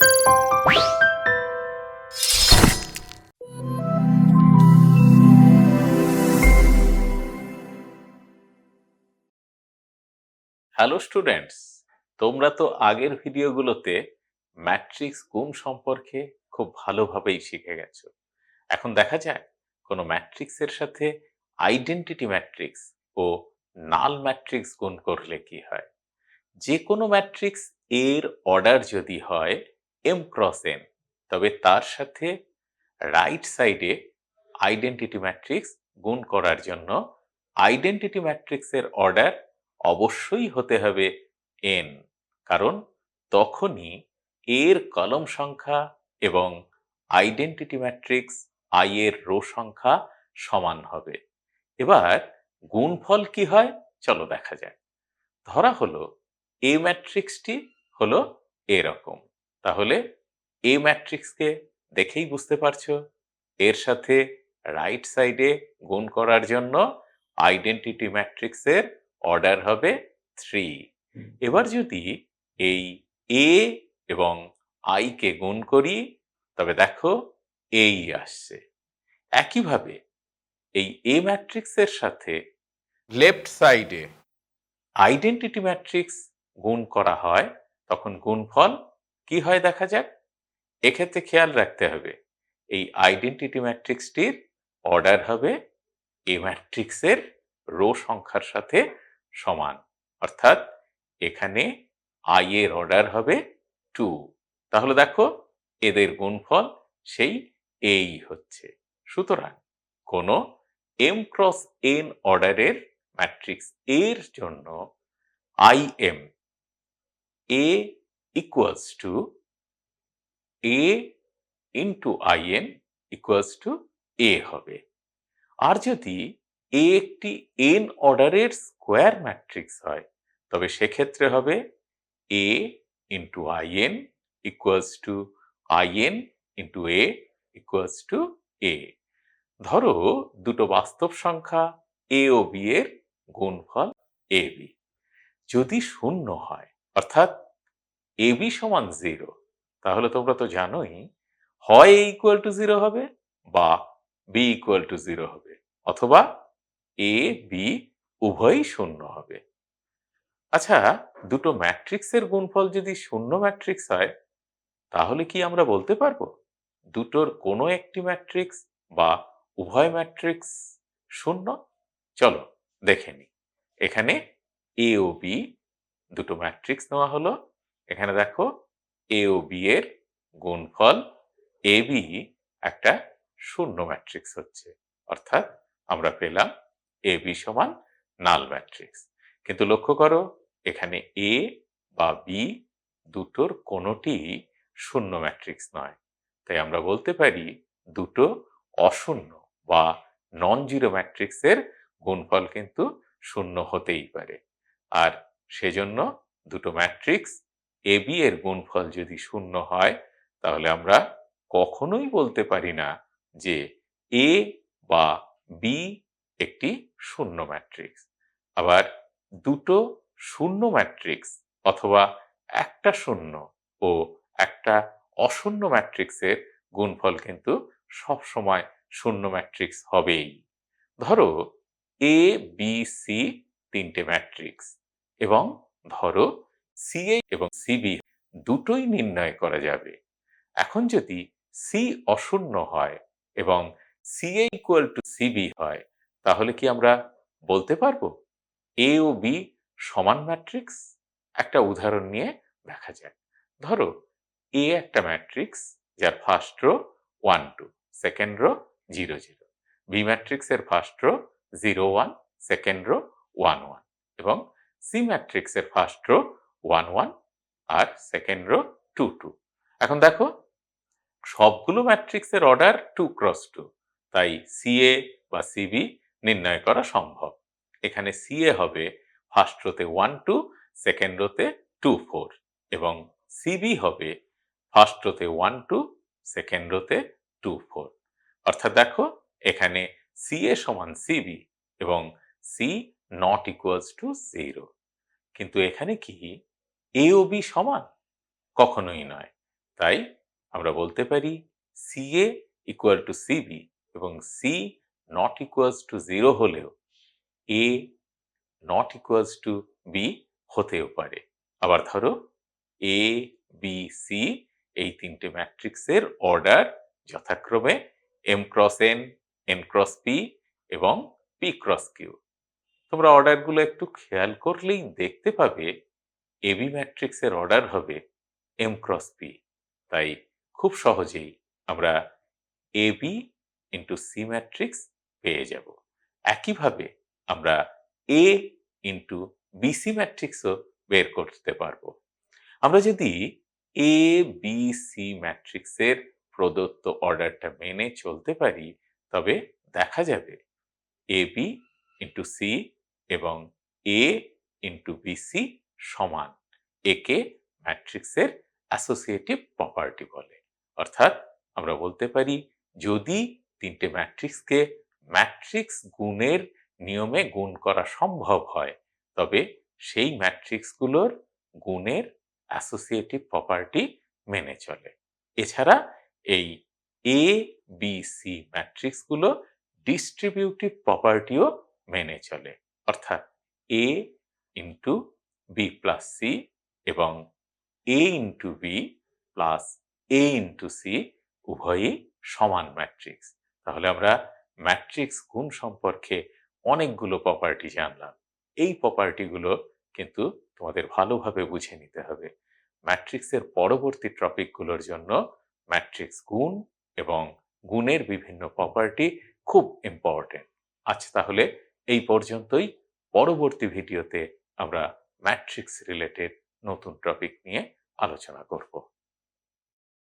Hello students তোমরা তো আগের ভিডিওগুলোতে ম্যাট্রিক্স গুণ সম্পর্কে খুব ভালোভাবেই শিখে গেছো। এখন দেখা যাক কোনো ম্যাট্রিক্সের সাথে আইডেন্টিটি ম্যাট্রিক্স ও নাল ম্যাট্রিক্স গুণ করলে কি হয়। যে কোনো ম্যাট্রিক্স এর অর্ডার যদি হয় এম ক্রস এন তবে তার সাথে রাইট সাইডে আইডেন্টিটি ম্যাট্রিক্স গুণ করার জন্য আইডেন্টিটি ম্যাট্রিক্সের অর্ডার অবশ্যই হতে হবে এন কারণ তখনই এর কলম সংখ্যা এবং আইডেন্টিটি ম্যাট্রিক্স আই এর রো সংখ্যা সমান হবে। এবার গুণফল কি হয়? চলো দেখা যাক। ধরা হলো এ ম্যাট্রিক্সটি হলো এরকম। তাহলে এ ম্যাট্রিক্সকে দেখেই বুঝতে পারছ। এর সাথে রাইট সাইডে গুণ করার জন্য আইডেন্টিটি ম্যাট্রিক্সের অর্ডার হবে থ্রি। এবার যদি এই এ এবং আই কে গুণ করি, তবে দেখো এই আসছে। একইভাবে এই এ ম্যাট্রিক্সের সাথে লেফট সাইডে আইডেন্টিটি ম্যাট্রিক্স গুণ করা হয়, তখন গুণফল কি হয় দেখা যাক? এক্ষেত্রে খেয়াল রাখতে হবে, এই আইডেন্টিটি ম্যাট্রিক্সটির অর্ডার হবে এ ম্যাট্রিক্সের রো সংখ্যার সাথে সমান। অর্থাৎ এখানে আই এর অর্ডার হবে টু তাহলে দেখো, এদের গুণফল সেই এই হচ্ছে। সুতরাং কোনো এম ক্রস এন অর্ডারের ম্যাট্রিক্স এর জন্য I M A to A into I N equals to A হবে। আর যদি এ একটি এন অর্ডারের স্কোয়ার ম্যাট্রিক্স হয়, তবে সেক্ষেত্রে হবে I N equals to I N into A equals to A ধরো দুটো বাস্তব সংখ্যা এ ও বি এর গুণফল বি যদি শূন্য হয়, অর্থাৎ এ বি সমান জিরো তাহলে তোমরা তো জানোই, হয় ইকুয়াল টু জিরো হবে বা বি ইকুয়াল টু জিরো হবে, অথবা এ বি উভয়ই শূন্য হবে। আচ্ছা দুটো ম্যাট্রিক্সের গুণফল যদি শূন্য ম্যাট্রিক্স হয়, তাহলে কি আমরা বলতে পারব? দুটোর কোনো একটি ম্যাট্রিক্স বা উভয় ম্যাট্রিক্স শূন্য? চলো দেখে নি। এখানে এ ও বি দুটো ম্যাট্রিক্স নেওয়া হলো। এখানে দেখো এ ও বি এর গুণফল এ বি একটা শূন্য ম্যাট্রিক্স হচ্ছে। অর্থাৎ আমরা পেলাম এ বি সমান নাল ম্যাট্রিক্স কিন্তু লক্ষ্য করো, এখানে এ বা বি দুটোর কোনোটি শূন্য ম্যাট্রিক্স নয়। তাই আমরা বলতে পারি দুটো অশূন্য বা নন জিরো ম্যাট্রিক্সের গুণফল কিন্তু শূন্য হতেই পারে। আর সেজন্য দুটো ম্যাট্রিক্স এ বি এর গুণফল যদি শূন্য হয়, তাহলে আমরা কখনোই বলতে পারি না যে এ বা বি একটি শূন্য ম্যাট্রিক্স। আবার দুটো শূন্য ম্যাট্রিক্স অথবা একটা শূন্য ও একটা অশূন্য ম্যাট্রিক্সের গুণফল কিন্তু সব সময় শূন্য ম্যাট্রিক্স হবেই। ধরো এ, বি, সি তিনটে ম্যাট্রিক্স এবং ধরো সিএ এবং সিবি দুটোই নির্ণয় করা যাবে। এখন যদি সি অশূন্য হয় এবং সিএ ইকুয়াল টু সিবি হয়, তাহলে কি আমরা বলতে পারব? এ ও বি সমান ম্যাট্রিক্স একটা উদাহরণ নিয়ে দেখা যাক। ধরো এ একটা ম্যাট্রিক্স যার first row one two second row zero zero B ম্যাট্রিক্সের first row zero one second row one one এবং সি ম্যাট্রিক্সের ফার্স্ট রো ওয়ান ওয়ান আর সেকেন্ড রো টু টু এখন দেখো, সবগুলো ম্যাট্রিক্সের অর্ডার টু ক্রস টু তাই সিএ বা সিবি নির্ণয় করা সম্ভব। এখানে সিএ হবে ফার্স্ট রোতে ওয়ান টু সেকেন্ড রোতে টু ফোর এবং সিবি হবে ফার্স্ট রোতে ওয়ান টু সেকেন্ড রোতে টু ফোর অর্থাৎ দেখো, এখানে সিএ সমান সিবি এবং C not equals to zero কিন্তু এখানে কি? এ ও বি সমান? কখনোই নয়। তাই আমরা বলতে পারি C A equal to CB এবং C not equals to zero হলেও A not equals to B হতেও পারে। আবার ধরো এ বি সি এই তিনটে ম্যাট্রিক্সের অর্ডার যথাক্রমে M cross N N cross P এবং পি ক্রস কিউ তোমরা অর্ডারগুলো একটু খেয়াল করলেই দেখতে পাবে এবি ম্যাট্রিক্সের অর্ডার হবে এম ক্রস পি তাই খুব সহজেই আমরা এবি ইন্টু সি ম্যাট্রিক্স পেয়ে যাব। একইভাবে আমরা এ ইন্টু বিসি ম্যাট্রিক্সও বের করতে পারব। আমরা যদি এ বি সি ম্যাট্রিক্সের প্রদত্ত অর্ডারটা মেনে চলতে পারি, তবে দেখা যাবে এ বি ইন্টু সি এবং এ ইন্টু বিসি সমান। একে ম্যাট্রিক্সের অ্যাসোসিয়েটিভ প্রপার্টি বলে। অর্থাৎ আমরা বলতে পারি, যদি তিনটে ম্যাট্রিক্সকে ম্যাট্রিক্স গুণের নিয়মে গুণ করা সম্ভব হয়, তবে সেই ম্যাট্রিক্সগুলোর গুণের অ্যাসোসিয়েটিভ প্রপার্টি মেনে চলে। এছাড়া এই এ বি সি ম্যাট্রিক্সগুলো ডিস্ট্রিবিউটিভ প্রপার্টিও মেনে চলে। অর্থাৎ A into B plus C এবং A into B plus A into C উভয়ই সমান ম্যাট্রিক্স তাহলে আমরা ম্যাট্রিক্স গুণ সম্পর্কে অনেকগুলো প্রপার্টি জানলাম। এই প্রপার্টিগুলো কিন্তু তোমাদের ভালোভাবে বুঝে নিতে হবে। ম্যাট্রিক্সের পরবর্তী টপিকগুলোর জন্য ম্যাট্রিক্স গুণ এবং গুণের বিভিন্ন প্রপার্টি খুব ইম্পর্টেন্ট আচ্ছা তাহলে এই পর্যন্তই। পরবর্তী ভিডিওতে আমরা ম্যাট্রিক্স রিলেটেড নতুন টপিক নিয়ে আলোচনা করব।